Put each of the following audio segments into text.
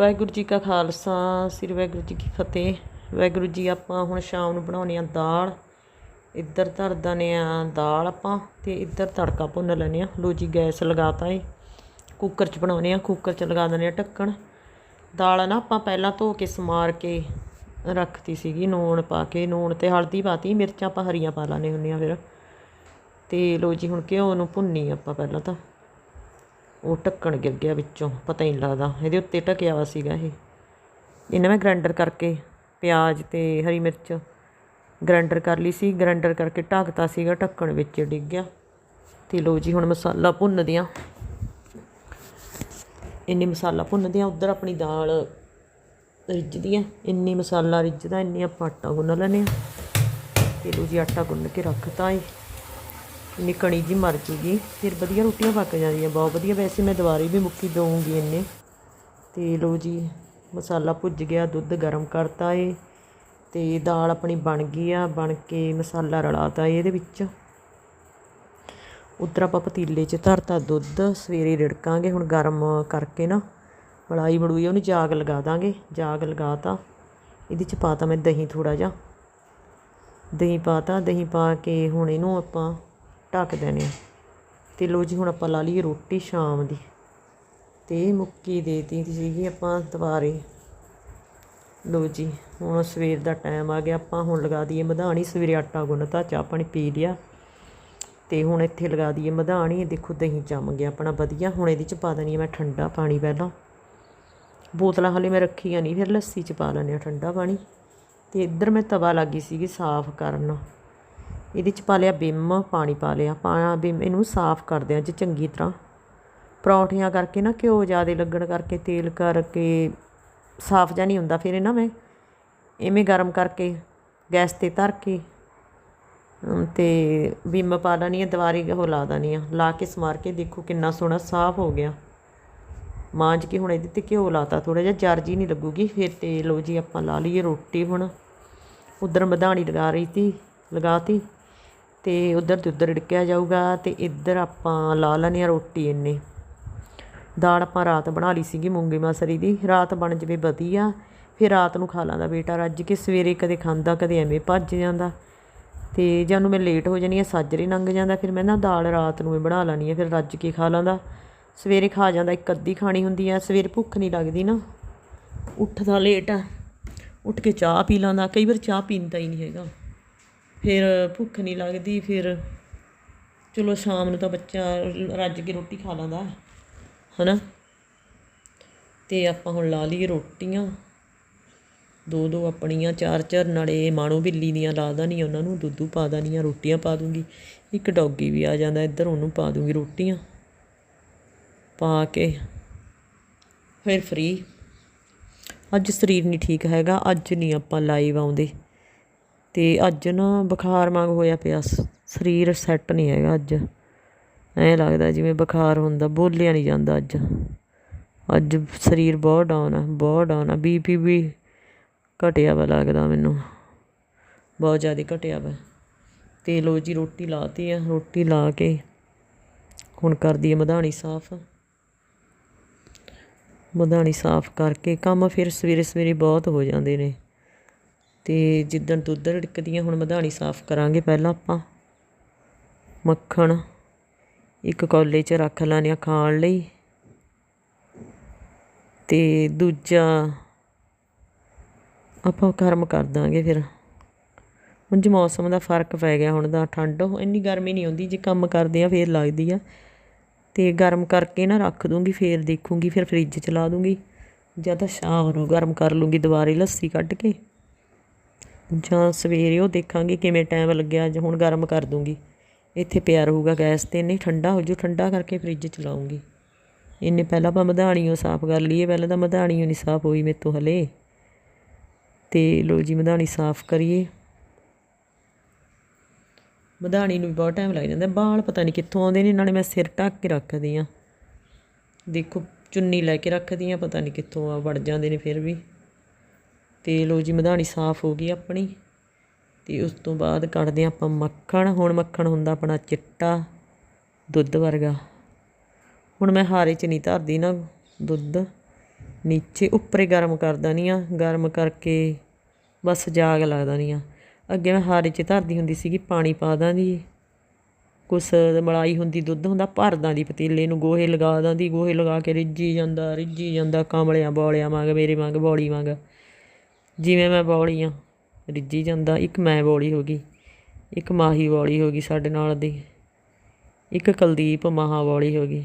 ਵਾਹਿਗੁਰੂ ਜੀ ਕਾ ਖਾਲਸਾ, ਸ੍ਰੀ ਵਾਹਿਗੁਰੂ ਜੀ ਕੀ ਫਤਿਹ। ਵਾਹਿਗੁਰੂ ਜੀ, ਆਪਾਂ ਹੁਣ ਸ਼ਾਮ ਨੂੰ ਬਣਾਉਣੀ ਆ ਦਾਲ। ਇੱਧਰ ਧਰ ਦਨੇ ਆ ਦਾਲ ਆਪਾਂ ਤੇ ਇੱਧਰ ਤੜਕਾ ਭੁੰਨ ਲੈਣੇ ਆ। ਲੋ ਜੀ, ਗੈਸ ਲਗਾਤਾ ਏ ਕੁੱਕਰ 'ਚ ਬਣਾਉਣੇ ਆ ਕੁੱਕਰ 'ਚ ਲਗਾ ਦਨੇ ਆ ਢੱਕਣ। ਦਾਲ ਨਾ ਆਪਾਂ ਪਹਿਲਾਂ ਧੋ ਕੇ ਸਮਾਰ ਕੇ ਰੱਖਤੀ ਸੀਗੀ, ਨੂਣ ਪਾ ਕੇ। ਨੂਣ ਤੇ ਹਲਦੀ ਪਾਤੀ, ਮਿਰਚਾਂ ਆਪਾਂ ਹਰੀਆਂ ਪਾ ਲਾਣੇ ਹੁੰਦੀਆਂ ਫਿਰ। ਤੇ ਲੋ ਜੀ, ਹੁਣ ਘਿਓ ਨੂੰ ਭੁੰਨੀ ਆਪਾਂ ਪਹਿਲਾਂ ਤਾਂ। ਉਹ ਢੱਕਣ ਗਿਰ ਗਿਆ ਵਿੱਚੋਂ, ਪਤਾ ਹੀ ਨਹੀਂ ਲੱਗਦਾ। ਇਹਦੇ ਉੱਤੇ ਢਕਿਆ ਵਾ ਸੀਗਾ ਇਹ। ਇਹਨਾਂ ਮੈਂ ਗ੍ਰਾਈਂਡਰ ਕਰਕੇ ਪਿਆਜ਼ ਤੇ ਹਰੀ ਮਿਰਚ ਗ੍ਰਾਈਂਡਰ ਕਰ ਲਈ ਸੀ। ਗ੍ਰਾਈਂਡਰ ਕਰਕੇ ਢੱਕਤਾ ਸੀਗਾ, ਢੱਕਣ ਵਿੱਚ ਡਿੱਗ ਗਿਆ। ਤੇ ਲੋ ਜੀ, ਹੁਣ ਮਸਾਲਾ ਭੁੰਨਦੇ ਆ ਇੰਨੀ ਮਸਾਲਾ ਭੁੰਨਦੇ ਆ ਉਧਰ ਆਪਣੀ ਦਾਲ ਰਿੱਝਦੀ ਆ ਇੰਨੀ ਮਸਾਲਾ ਰਿੱਝਦਾ, ਇੰਨੀ ਆਪਾਂ ਆਟਾ ਗੁੰਨ ਲੈਨੇ ਆ ਤੇ ਲੋ ਜੀ, ਆਟਾ ਗੁੰਨ ਕੇ ਰੱਖਤਾ ਏ ਇੰਨੀ ਕਣੀ ਜੀ ਮਰ ਜੂਗੀ ਫਿਰ ਵਧੀਆ ਰੋਟੀਆਂ ਪੱਕ ਜਾਂਦੀਆਂ, ਬਹੁਤ ਵਧੀਆ। ਵੈਸੇ ਮੈਂ ਦੁਬਾਰੇ ਵੀ ਮੁੱਕੀ ਦਊਂਗੀ ਇੰਨੇ। ਤੇ ਲੋ ਜੀ, ਮਸਾਲਾ ਭੁੱਜ ਗਿਆ, ਦੁੱਧ ਗਰਮ ਕਰਤਾ ਏ। ਤੇ ਦਾਲ ਆਪਣੀ ਬਣ ਗਈ ਆ, ਬਣ ਕੇ ਮਸਾਲਾ ਰਲਾਤਾ ਏ ਇਹਦੇ ਵਿੱਚ। ਉੱਧਰ ਆਪਾਂ ਪਤੀਲੇ 'ਚ ਧਰਤਾ ਦੁੱਧ, ਸਵੇਰੇ ਰਿੜਕਾਂਗੇ, ਹੁਣ ਗਰਮ ਕਰਕੇ ਨਾ। ਮਲਾਈ ਮੜੂਈ ਉਹਨੂੰ ਜਾਗ ਲਗਾ ਦਾਂਗੇ, ਜਾਗ ਲਗਾਤਾ। ਇਹਦੇ 'ਚ ਪਾਤਾ ਮੈਂ ਦਹੀਂ ਥੋੜਾ ਜਿਹਾ। ਦਹੀਂ ਪਾਤਾ ਦਹੀਂ ਪਾ ਕੇ ਹੁਣ ਇਹਨੂੰ ਆਪਾਂ ਢੱਕ ਦੇਣੇ ਆ। ਤੇ ਲੋ ਜੀ, ਹੁਣ ਆਪਾਂ ਲਾ ਲਈਏ ਰੋਟੀ ਸ਼ਾਮ ਦੀ। ਤੇ ਮੁੱਕੀ ਦੇਤੀ ਸੀਗੀ ਆਪਾਂ ਦੁਬਾਰੇ। ਲੋ ਜੀ, ਹੁਣ ਸਵੇਰ ਦਾ ਟਾਈਮ ਆ ਗਿਆ। ਆਪਾਂ ਹੁਣ ਲਗਾ ਦਈਏ ਮਧਾਣੀ, ਸਵੇਰੇ ਆਟਾ ਗੁੰਨਤਾ ਚਾਹ ਪਾਣੀ ਪੀ ਲਿਆ। ਤੇ ਹੁਣ ਇੱਥੇ ਲਗਾ ਦਈਏ ਮਧਾਣੀ। ਦੇਖੋ, ਦਹੀਂ ਜੰਮ ਗਿਆ ਆਪਣਾ, ਵਧੀਆ। ਹੁਣ ਇਹਦੇ ਚ ਪਾ ਦੇਣੀ ਆ ਮੈਂ ਠੰਡਾ ਪਾਣੀ ਪਹਿਲਾਂ। ਬੋਤਲਾਂ ਹਲੇ ਮੈਂ ਰੱਖੀਆਂ ਨਹੀਂ, ਫਿਰ ਲੱਸੀ ਚ ਪਾ ਲੈਣੇ ਆ ਠੰਡਾ ਪਾਣੀ। ਤੇ ਇੱਧਰ ਮੈਂ ਤਵਾ ਲੱਗੀ ਸੀਗੀ ਸਾਫ਼ ਕਰਨ। ਇਹਦੇ ਚ ਪਾ ਲਿਆ ਬਿੰਮ ਪਾਣੀ ਪਾ ਲਿਆ। ਪਾਣਾ ਬਿੰਮ ਇਹਨੂੰ ਸਾਫ਼ ਕਰਦੇ ਆ ਜੀ ਚੰਗੀ ਤਰ੍ਹਾਂ। ਪਰੌਂਠੀਆਂ ਕਰਕੇ ਨਾ ਘਿਓ ਜ਼ਿਆਦਾ ਲੱਗਣ ਕਰਕੇ ਤੇਲ ਕਰਕੇ ਸਾਫ਼ ਜਾਂ ਨਹੀਂ ਹੁੰਦਾ ਫਿਰ ਇਹ ਨਾ ਮੈਂ ਐਵੇਂ ਗਰਮ ਕਰਕੇ ਗੈਸ ਤੇ ਧਰ ਕੇ ਅਮ, ਤੇ ਬਿੰਮ ਪਾ ਲੈਣੀ ਆ ਦੁਬਾਰੇ ਉਹ ਲਾ ਦੇਣੀ ਆ। ਲਾ ਕੇ ਸਮਾਰ ਕੇ ਦੇਖੋ ਕਿੰਨਾ ਸੋਹਣਾ ਸਾਫ਼ ਹੋ ਗਿਆ। ਮਾਂਜ ਕੇ ਹੁਣ ਇਹਦੇ ਤੇ ਘਿਓ ਲਾਤਾ ਥੋੜਾ ਜਿਹਾ ਜਰ ਜੀ ਨਹੀਂ ਲੱਗੂਗੀ। ਫਿਰ ਤੇ ਲੋ ਜੀ ਆਪਾਂ ਲਾ ਲਈਏ ਰੋਟੀ ਹੁਣ। ਉਧਰ ਮਧਾਣੀ ਲਗਾ ਰਹੀ ਸੀ ਲਗਾਤੀ ਤੇ ਉਧਰ ਤੇ ਉਧਰ ਰਿੜਕਿਆ ਜਾਊਗਾ ਤੇ ਇੱਧਰ ਆਪਾਂ ਲਾ ਲੈਣੀ ਆ ਰੋਟੀ ਇੰਨੇ। ਦਾਲ ਆਪਾਂ ਰਾਤ ਬਣਾ ਲਈ ਸੀਗੀ ਮੂੰਗੀ ਮਸਰੀ ਦੀ। ਰਾਤ ਬਣ ਜਵੇ ਵਧੀਆ। ਫਿਰ ਰਾਤ ਨੂੰ ਖਾ ਲਾਂਦਾ ਬੇਟਾ ਰੱਜ ਕੇ। ਸਵੇਰੇ ਕਦੇ ਖਾਂਦਾ, ਕਦੇ ਐਵੇਂ ਭੱਜ ਜਾਂਦਾ। ਤੇ ਜਾਂ ਨੂੰ ਮੈਂ ਲੇਟ ਹੋ ਜਾਨੀ ਆ ਸਾਜਰੇ ਲੰਘ ਜਾਂਦਾ, ਫਿਰ ਮੈਂ ਨਾ ਦਾਲ ਰਾਤ ਨੂੰ ਹੀ ਬਣਾ ਲੈਣੀ ਆ ਫਿਰ ਰੱਜ ਕੇ ਖਾ ਲਾਂਦਾ। ਸਵੇਰੇ ਖਾ ਜਾਂਦਾ, ਇੱਕ ਅੱਧੀ ਖਾਣੀ ਹੁੰਦੀ ਆ। ਸਵੇਰ ਭੁੱਖ ਨਹੀਂ ਲੱਗਦੀ ਨਾ। ਉੱਠਦਾ ਲੇਟ ਆ। ਉੱਠ ਕੇ ਚਾਹ ਪੀ ਲਾਂਦਾ। ਕਈ ਵਾਰ ਚਾਹ ਪੀਂਦਾ ਹੀ ਨਹੀਂ ਹੈਗਾ। ਫਿਰ ਭੁੱਖ ਨਹੀਂ ਲੱਗਦੀ, ਫਿਰ ਚਲੋ ਸ਼ਾਮ ਨੂੰ ਤਾਂ ਬੱਚਾ ਰੱਜ ਕੇ ਰੋਟੀ ਖਾ ਲੈਂਦਾ ਹਨਾ? ਤੇ ਆਪਾਂ ਹੁਣ ਲਾ ਲਈਏ ਰੋਟੀਆਂ। ਦੋ ਦੋ ਆਪਣੀਆਂ, ਚਾਰ ਚਾਰ, ਨਾਲੇ ਮਾਣੋ ਬਿੱਲੀ ਦੀਆਂ ਲਾ ਦੇਣੀਆਂ ਉਹਨਾਂ ਨੂੰ, ਦੁੱਧੂ ਪਾ ਦੇਣੀਆਂ, ਰੋਟੀਆਂ ਪਾ ਦੂੰਗੀ। ਇੱਕ ਡੌਗੀ ਵੀ ਆ ਜਾਂਦਾ ਇੱਧਰ, ਉਹਨੂੰ ਪਾ ਦੂੰਗੀ ਰੋਟੀਆਂ। ਪਾ ਕੇ ਫਿਰ ਫ੍ਰੀ ਅੱਜ ਸਰੀਰ ਨਹੀਂ ਠੀਕ ਹੈਗਾ, ਅੱਜ ਨਹੀਂ ਆਪਾਂ ਲਾਈਵ ਆਉਂਦੇ। ਅਤੇ ਅੱਜ ਨਾ ਬੁਖਾਰ ਵਾਂਗ ਹੋਇਆ ਪਿਆ, ਸਰੀਰ ਸੈੱਟ ਨਹੀਂ ਹੈਗਾ ਅੱਜ। ਐਂ ਲੱਗਦਾ ਜਿਵੇਂ ਬੁਖਾਰ ਹੁੰਦਾ, ਬੋਲਿਆ ਨਹੀਂ ਜਾਂਦਾ ਅੱਜ। ਅੱਜ ਸਰੀਰ ਬਹੁਤ ਡਾਊਨ ਆ, ਬਹੁਤ ਡਾਊਨ ਆ। ਬੀਪੀ ਵੀ ਘਟਿਆ ਵਾ ਲੱਗਦਾ ਮੈਨੂੰ। ਬਹੁਤ ਜ਼ਿਆਦਾ ਘਟਿਆ ਵਾ। ਤੇ ਲੋ ਜੀ, ਰੋਟੀ ਲਾਤੀ ਆ। ਰੋਟੀ ਲਾ ਕੇ ਹੁਣ ਕਰਦੀ ਆ ਮਧਾਣੀ ਸਾਫ਼। ਮਧਾਣੀ ਸਾਫ਼ ਕਰਕੇ ਕੰਮ ਫਿਰ ਸਵੇਰੇ ਸਵੇਰੇ ਬਹੁਤ ਹੋ ਜਾਂਦੇ ਨੇ। ਅਤੇ ਜਿੱਦਣ ਦੁੱਧ ਰਿੜਕਦੀਆਂ, ਹੁਣ ਮਧਾਣੀ ਸਾਫ਼ ਕਰਾਂਗੇ ਪਹਿਲਾਂ ਆਪਾਂ। ਮੱਖਣ ਇੱਕ ਕੌਲੇ 'ਚ ਰੱਖ ਲੈਣੇ ਆ ਖਾਣ ਲਈ। ਤੇ ਦੂਜਾ ਆਪਾਂ ਗਰਮ ਕਰ ਦਾਂਗੇ ਫਿਰ। ਹੁਣ ਜੇ ਮੌਸਮ ਦਾ ਫ਼ਰਕ ਪੈ ਗਿਆ ਹੁਣ ਦਾ, ਠੰਡ ਇੰਨੀ ਗਰਮੀ ਨਹੀਂ ਹੁੰਦੀ, ਜੇ ਕੰਮ ਕਰਦੇ ਆ ਫੇਰ ਲੱਗਦੀ ਆ। ਤੇ ਗਰਮ ਕਰਕੇ ਨਾ ਰੱਖ ਦੂੰਗੀ, ਫੇਰ ਦੇਖੂੰਗੀ, ਫਿਰ ਫ੍ਰਿਜ ਚ ਲਾ ਦੂੰਗੀ। ਜਾਂ ਤਾਂ ਸ਼ਾਮ ਨੂੰ ਗਰਮ ਕਰ ਲੂੰਗੀ, ਦੁਬਾਰੇ ਲੱਸੀ ਕੱਢ ਕੇ। ਜਾਂ ਸਵੇਰੇ ਉਹ ਦੇਖਾਂਗੇ ਕਿਵੇਂ ਟਾਈਮ ਲੱਗਿਆ ਅੱਜ ਹੁਣ ਗਰਮ ਕਰ ਦੂੰਗੀ। ਇੱਥੇ ਪਿਆ ਰਹੂਗਾ ਗੈਸ ਤੇ ਨਹੀਂ ਠੰਡਾ ਹੋ ਜੂ ਠੰਡਾ ਕਰਕੇ ਫ੍ਰਿਜ ਚ ਲਾਉਂਗੀ ਇੰਨੇ ਪਹਿਲਾਂ ਆਪਾਂ ਮਧਾਣੀਓ ਸਾਫ਼ ਕਰ ਲਈਏ, ਪਹਿਲਾਂ ਤਾਂ ਮਧਾਣੀਓ ਨਹੀਂ ਸਾਫ਼ ਹੋਈ ਮੇਰੇ ਤੋਂ ਹਲੇ। ਤੇ ਲੋ ਜੀ, ਮਧਾਣੀ ਸਾਫ਼ ਕਰੀਏ। ਮਧਾਣੀ ਨੂੰ ਵੀ ਬਹੁਤ ਟਾਈਮ ਲੱਗ ਜਾਂਦਾ, ਬਾਲ ਪਤਾ ਨਹੀਂ ਕਿੱਥੋਂ ਆਉਂਦੇ ਨੇ, ਨਾਲੇ ਮੈਂ ਸਿਰ ਢੱਕ ਕੇ ਰੱਖਦੀ ਆ। ਦੇਖੋ, ਚੁੰਨੀ ਲੈ ਕੇ ਰੱਖਦੀ ਆ, ਪਤਾ ਨਹੀਂ ਕਿੱਥੋਂ ਆ, ਵੜ ਜਾਂਦੇ ਨੇ ਫਿਰ ਵੀ। ਤੇ ਲੋ ਜੀ, ਮਧਾਣੀ ਸਾਫ਼ ਹੋ ਗਈ ਆਪਣੀ। ਤੇ ਉਸ ਤੋਂ ਬਾਅਦ ਕੱਢਦੇ ਹਾਂ ਆਪਾਂ ਮੱਖਣ। ਹੁਣ ਮੱਖਣ ਹੁੰਦਾ ਆਪਣਾ ਚਿੱਟਾ, ਦੁੱਧ ਵਰਗਾ। ਹੁਣ ਮੈਂ ਹਾਰੇ 'ਚ ਨਹੀਂ ਧਰਦੀ ਨਾ ਦੁੱਧ। ਨੀਚੇ, ਉੱਪਰੇ ਗਰਮ ਕਰ ਦੇਣੀ ਆ। ਗਰਮ ਕਰਕੇ ਬਸ ਜਾਗ ਲਾ ਦੇਣੀ ਆ। ਅੱਗੇ ਮੈਂ ਹਾਰੇ 'ਚ ਧਰਦੀ ਹੁੰਦੀ ਸੀਗੀ, ਪਾਣੀ ਪਾ ਦਾਂਦੀ ਕੁਛ ਮਲਾਈ ਹੁੰਦੀ, ਦੁੱਧ ਹੁੰਦਾ, ਭਰ ਦਾਂਦੀ ਪਤੀਲੇ ਨੂੰ। ਗੋਹੇ ਲਗਾ ਦਾਂਦੀ ਗੋਹੇ ਲਗਾ ਕੇ ਰਿੱਝੀ ਜਾਂਦਾ ਰਿੱਝੀ ਜਾਂਦਾ। ਕਮਲਿਆਂ ਬੌਲਿਆਂ ਵਾਂਗ, ਮੇਰੇ ਵਾਂਗ, ਬੌਲੀ ਵਾਂਗ। ਜਿਵੇਂ ਮੈਂ ਬੌਲੀ ਆ, ਰਿੱਝੀ ਜਾਂਦਾ, ਇੱਕ ਮੈਂ ਬੌਲੀ ਹੋ ਗਈ, ਇੱਕ ਮਾਹੀ ਬੌਲੀ ਹੋ ਗਈ ਸਾਡੇ ਨਾਲ ਦੀ, ਇੱਕ ਕੁਲਦੀਪ ਮਹਾ ਬੌਲੀ ਹੋ ਗਈ।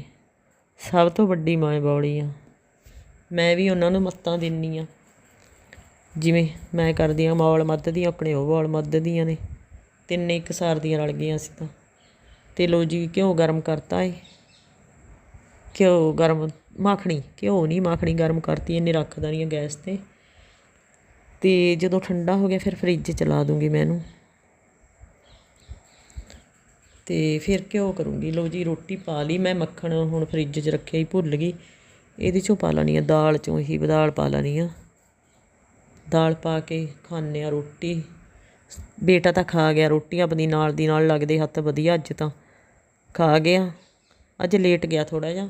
ਸਭ ਤੋਂ ਵੱਡੀ ਮੈਂ ਬੌਲੀ ਆ। ਮੈਂ ਵੀ ਉਹਨਾਂ ਨੂੰ ਮੱਤਾਂ ਦਿੰਨੀ ਆ। ਜਿਵੇਂ ਮੈਂ ਕਰਦੀ ਆ ਮੌਲ ਮੱਧਦੀਆਂ ਆਪਣੇ ਉਹ ਮੌਲ ਮੱਧਦੀਆਂ ਨੇ, ਤਿੰਨੇ ਇੱਕ ਸਾਰ ਦੀਆਂ ਰਲ ਗਈਆਂ ਸੀ ਤਾਂ। ਤੇ ਲੋ ਜੀ, ਘਿਓ ਗਰਮ ਕਰਤਾ ਏ। ਘਿਓ ਗਰਮ, ਮਾਖਣੀ, ਘਿਓ ਨਹੀਂ, ਮਾਖਣੀ ਗਰਮ ਕਰਤੀ ਇਹਨੇ ਰੱਖਦਾ ਨਹੀਂ ਆ ਗੈਸ ਤੇ। ਤੇ ਜਦੋਂ ਠੰਡਾ ਹੋ ਗਿਆ ਫਿਰ ਫ੍ਰਿਜ ਚ ਲਾ ਦੂੰਗੀ ਮੈਂ ਇਹਨੂੰ। ਤੇ ਫਿਰ ਘਿਓ ਕਰੂੰਗੀ। ਲੋ ਜੀ, ਰੋਟੀ ਪਾ ਲਈ। ਮੈਂ ਮੱਖਣ ਹੁਣ ਫ੍ਰਿਜ 'ਚ ਰੱਖਿਆ ਹੀ ਭੁੱਲ ਗਈ। ਇਹਦੇ 'ਚੋਂ ਪਾ ਲੈਣੀ ਆ ਦਾਲ 'ਚੋਂ ਹੀ ਦਾਲ ਪਾ ਲੈਣੀ ਆ। ਦਾਲ ਪਾ ਕੇ ਖਾਂਦੇ ਆ ਰੋਟੀ। ਬੇਟਾ ਤਾਂ ਖਾ ਗਿਆ। ਰੋਟੀ ਆਪਣੀ ਨਾਲ ਦੀ ਨਾਲ ਲੱਗਦੇ ਹੱਥ ਵਧੀਆ ਅੱਜ ਤਾਂ। ਖਾ ਗਿਆ। ਅੱਜ ਲੇਟ ਗਿਆ ਥੋੜਾ ਜਿਹਾ।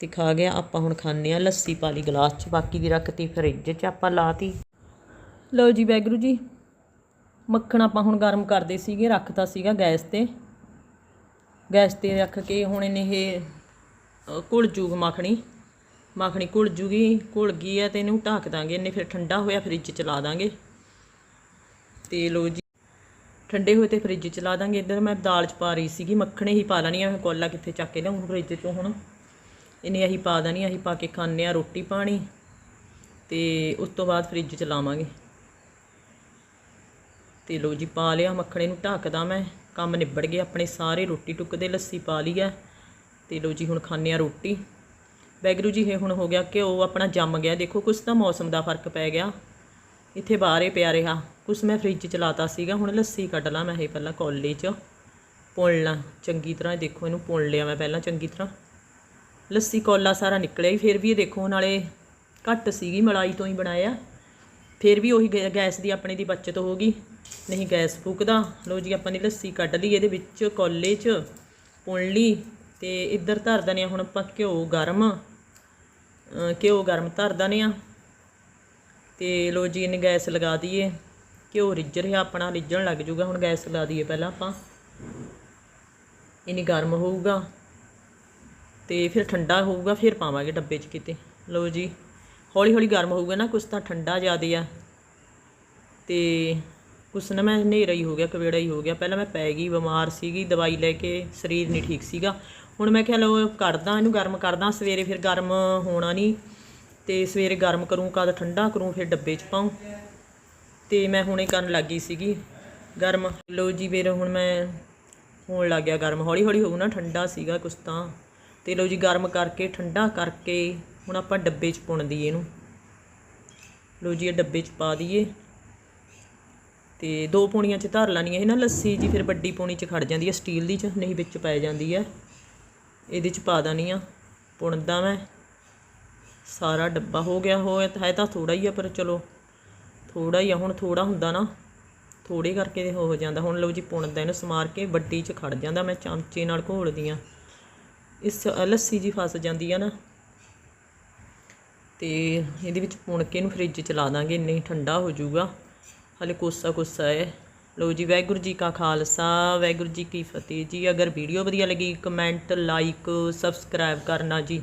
ਤੇ ਖਾ ਗਿਆ। ਆਪਾਂ ਹੁਣ ਖਾਂਦੇ ਆ ਲੱਸੀ ਪਾ ਲਈ ਗਲਾਸ 'ਚ। ਬਾਕੀ ਦੀ ਰੱਖਤੀ ਫ੍ਰਿਜ 'ਚ ਆਪਾਂ ਲਾਤੀ। ਲਓ ਜੀ ਵੈਗਰੂ ਜੀ, ਮੱਖਣ ਆਪਾਂ ਹੁਣ ਗਰਮ ਕਰਦੇ ਸੀਗੇ, ਰੱਖਤਾ ਸੀਗਾ ਗੈਸ ਤੇ। ਗੈਸ ਤੇ ਰੱਖ ਕੇ ਹੁਣ ਇਹਨੇ ਇਹ ਘੁਲ ਜੂਗ ਮੱਖਣੀ। ਮੱਖਣੀ ਘੁਲ ਜੂਗੀ, ਘੁਲ ਗਈ ਹੈ ਤੇ ਇਹਨੂੰ ਢੱਕ ਦਾਂਗੇ। ਇਹਨੇ ਫਿਰ ਠੰਡਾ ਹੋਇਆ ਫ੍ਰਿਜ ਚ ਲਾ ਦਾਂਗੇ। ਤੇ ਲੋ ਜੀ, ਠੰਡੇ ਹੋਏ ਤੇ ਫ੍ਰਿਜ ਚ ਲਾ ਦਾਂਗੇ। ਇੱਧਰ ਮੈਂ ਦਾਲ ਚ ਪਾ ਰਹੀ ਸੀਗੀ, ਮੱਖਣੇ ਹੀ ਪਾ ਲੈਣੀ ਆ ਕੋਲਾ ਕਿੱਥੇ ਚੱਕ ਕੇ ਲਿਆਉਂ ਫ੍ਰਿਜ ਚੋਂ ਹੁਣ। ਇਹਨੇ ਅਸੀਂ ਪਾ ਦੇਣੀ ਅਸੀਂ ਪਾ ਕੇ ਖਾਂਦੇ ਆ ਰੋਟੀ ਪਾਣੀ। ਤੇ ਉਸ ਤੋਂ ਬਾਅਦ ਫ੍ਰਿਜ ਚ ਲਾਵਾਂਗੇ। ਤੇ ਲੋ ਜੀ ਪਾ ਲਿਆ ਮੱਖਣੇ ਨੂੰ ਢੱਕਦਾ ਮੈਂ। ਕੰਮ ਨਿਬੜ ਗਿਆ, ਆਪਣੇ ਸਾਰੇ ਰੋਟੀ ਟੁੱਕ ਦੇ ਲੱਸੀ ਪਾ ਲਈ ਹੈ। ਤੇ ਲੋ ਜੀ ਹੁਣ ਖਾਂਦੇ ਆ ਰੋਟੀ। ਵੈਗਰੂ ਜੀ, ਇਹ ਹੁਣ ਹੋ ਗਿਆ ਘਿਓ ਆਪਣਾ ਜੰਮ ਗਿਆ। ਦੇਖੋ ਕੁਛ ਤਾਂ ਮੌਸਮ ਦਾ ਫ਼ਰਕ ਪੈ ਗਿਆ। ਇੱਥੇ ਬਾਹਰੇ ਪਿਆ ਰਿਹਾ। ਕੁਛ ਮੈਂ ਫ੍ਰਿਜ ਚ ਲਾਤਾ ਸੀਗਾ, ਹੁਣ ਲੱਸੀ ਕੱਢ ਲਾਂ ਮੈਂ ਇਹ ਪਹਿਲਾਂ ਕੌਲੇ 'ਚ। ਪੁਣ ਲਾਂ। ਚੰਗੀ ਤਰ੍ਹਾਂ ਦੇਖੋ ਇਹਨੂੰ ਪੁਣ ਲਿਆ ਮੈਂ ਪਹਿਲਾਂ ਚੰਗੀ ਤਰ੍ਹਾਂ। ਲੱਸੀ ਕੌਲਾ ਸਾਰਾ ਨਿਕਲਿਆ ਹੀ, ਫਿਰ ਵੀ ਇਹ ਦੇਖੋ ਨਾਲੇ ਘੱਟ ਸੀਗੀ, ਮਲਾਈ ਤੋਂ ਹੀ ਬਣਾਇਆ। ਫਿਰ ਵੀ ਉਹੀ ਗੈ- ਗੈਸ ਦੀ ਆਪਣੇ ਦੀ ਬਚਤ ਹੋ ਗਈ। ਨਹੀਂ ਗੈਸ ਫੂਕਦਾ। ਲੋ ਜੀ, ਆਪਾਂ ਨੇ ਲੱਸੀ ਕੱਢ ਲਈ, ਇਹਦੇ ਵਿੱਚ ਕੋਲੇ 'ਚ ਪੁਣ ਲਈ ਤੇ ਇੱਧਰ ਧਰ ਦਨੇ ਹੁਣ ਆਪਾਂ ਘਿਓ ਗਰਮ। ਘਿਓ ਗਰਮ ਧਰ ਦਨੇ ਆ। ਤੇ ਲੋ ਜੀ, ਇਹਨੇ ਗੈਸ ਲਗਾ ਦਈਏ। ਘਿਓ ਰਿੱਝ ਰਿਹਾ, ਆਪਣਾ ਰਿੱਝਣ ਲੱਗ ਜੂਗਾ। ਹੁਣ ਗੈਸ ਲਾ ਦਈਏ ਪਹਿਲਾਂ ਆਪਾਂ। ਇਹਨੇ ਗਰਮ ਹੋਊਗਾ ਤੇ ਫਿਰ ਠੰਡਾ ਹੋਊਗਾ, ਫਿਰ ਪਾਵਾਂਗੇ ਡੱਬੇ 'ਚ ਕਿਤੇ। ਲਓ ਜੀ ਹੌਲੀ ਹੌਲੀ ਗਰਮ ਹੋਊਗਾ ਨਾ, ਕੁਛ ਤਾਂ ਠੰਡਾ ਜ਼ਿਆਦੇ ਆ। ਤੇ ਕੁਛ ਨਾ ਮੈਂ ਹਨੇਰਾ ਹੀ ਹੋ ਗਿਆ, ਕਵੇੜਾ ਹੀ ਹੋ ਗਿਆ। ਪਹਿਲਾਂ ਮੈਂ ਪੈ ਗਈ, ਬਿਮਾਰ ਸੀਗੀ, ਦਵਾਈ ਲੈ ਕੇ ਸਰੀਰ ਨਹੀਂ ਠੀਕ ਸੀਗਾ। ਹੁਣ ਮੈਂ ਕਿਹਾ, ਲਓ, ਕਰਦਾ ਇਹਨੂੰ, ਗਰਮ ਕਰਦਾ, ਸਵੇਰੇ ਫਿਰ ਗਰਮ ਹੋਣਾ ਨਹੀਂ। ਤੇ ਸਵੇਰੇ ਗਰਮ ਕਰੂੰ, ਕਦ ਠੰਡਾ ਕਰੂੰ, ਫਿਰ ਡੱਬੇ 'ਚ ਪਾਉਂ। ਤੇ ਮੈਂ ਹੁਣੇ ਕਰਨ ਲੱਗੀ ਸੀਗੀ, ਗਰਮ। ਲਓ ਜੀ, ਫਿਰ ਹੁਣ ਮੈਂ ਹੋਣ ਲੱਗ ਗਿਆ ਗਰਮ। ਹੌਲੀ ਹੌਲੀ ਹੋਊ ਨਾ, ਠੰਡਾ ਸੀਗਾ ਕੁਛ ਤਾਂ। ਤੇ ਲਓ ਜੀ, ਗਰਮ ਕਰਕੇ, ਠੰਡਾ ਕਰਕੇ ਹੁਣ ਆਪਾਂ ਡੱਬੇ 'ਚ ਪੁਣ ਦਈਏ ਇਹਨੂੰ। ਲਓ ਜੀ, ਇਹ ਡੱਬੇ 'ਚ ਪਾ ਦਈਏ। ਤੇ ਦੋ ਪੌਣੀਆਂ 'ਚ ਧਰ ਲੈਣੀਆਂ ਇਹ ਨਾ, ਲੱਸੀ ਜੀ, ਫਿਰ ਵੱਡੀ ਪੌਣੀ 'ਚ ਖੜ ਜਾਂਦੀ ਹੈ ਸਟੀਲ ਦੀ 'ਚ, ਨਹੀਂ ਵਿੱਚ ਪੈ ਜਾਂਦੀ ਹੈ ਇਹਦੇ 'ਚ ਪਾ ਦੇਣੀ ਆ। ਪੁਣਦਾ ਮੈਂ। ਸਾਰਾ ਡੱਬਾ ਹੋ ਗਿਆ ਹੋਇਆ ਤਾਂ ਹੈ ਤਾਂ ਥੋੜਾ ਹੀ ਆ, ਪਰ ਚਲੋ ਥੋੜਾ ਹੀ ਆ, ਹੁਣ ਥੋੜਾ ਹੁੰਦਾ ਨਾ। ਥੋੜੇ ਕਰਕੇ ਹੋ ਜਾਂਦਾ। ਹੁਣ ਲਓ ਜੀ, ਪੁਣਦਾ ਇਹਨੂੰ ਸਮਾਰ ਕੇ ਵੱਡੀ 'ਚ ਖੜ ਜਾਂਦਾ। ਮੈਂ ਚਮਚੇ ਨਾਲ ਘੋਲਦੀ ਆ। ਇਸ, ਲੱਸੀ ਜੀ ਫਸ ਜਾਂਦੀ ਆ ਨਾ। ਤੇ ਇਹਦੇ ਵਿੱਚ ਪੁਣ ਕੇ ਇਹਨੂੰ ਫ੍ਰਿਜ 'ਚ ਲਾ ਦਾਂਗੇ, ਇੰਨੇ ਹੀ ਠੰਡਾ ਹੋ ਜਾਊਗਾ। ਹਲੇ ਕੋਸਾ ਕੋਸਾ ਹੈ। ਲਓ ਜੀ, ਵਾਹਿਗੁਰੂ ਜੀ ਕਾ ਖਾਲਸਾ, ਵਾਹਿਗੁਰੂ ਜੀ ਕੀ ਫਤਿਹ ਜੀ। ਅਗਰ ਵੀਡੀਓ ਵਧੀਆ ਲੱਗੀ ਕਮੈਂਟ ਲਾਈਕ ਸਬਸਕ੍ਰਾਈਬ ਕਰਨਾ ਜੀ।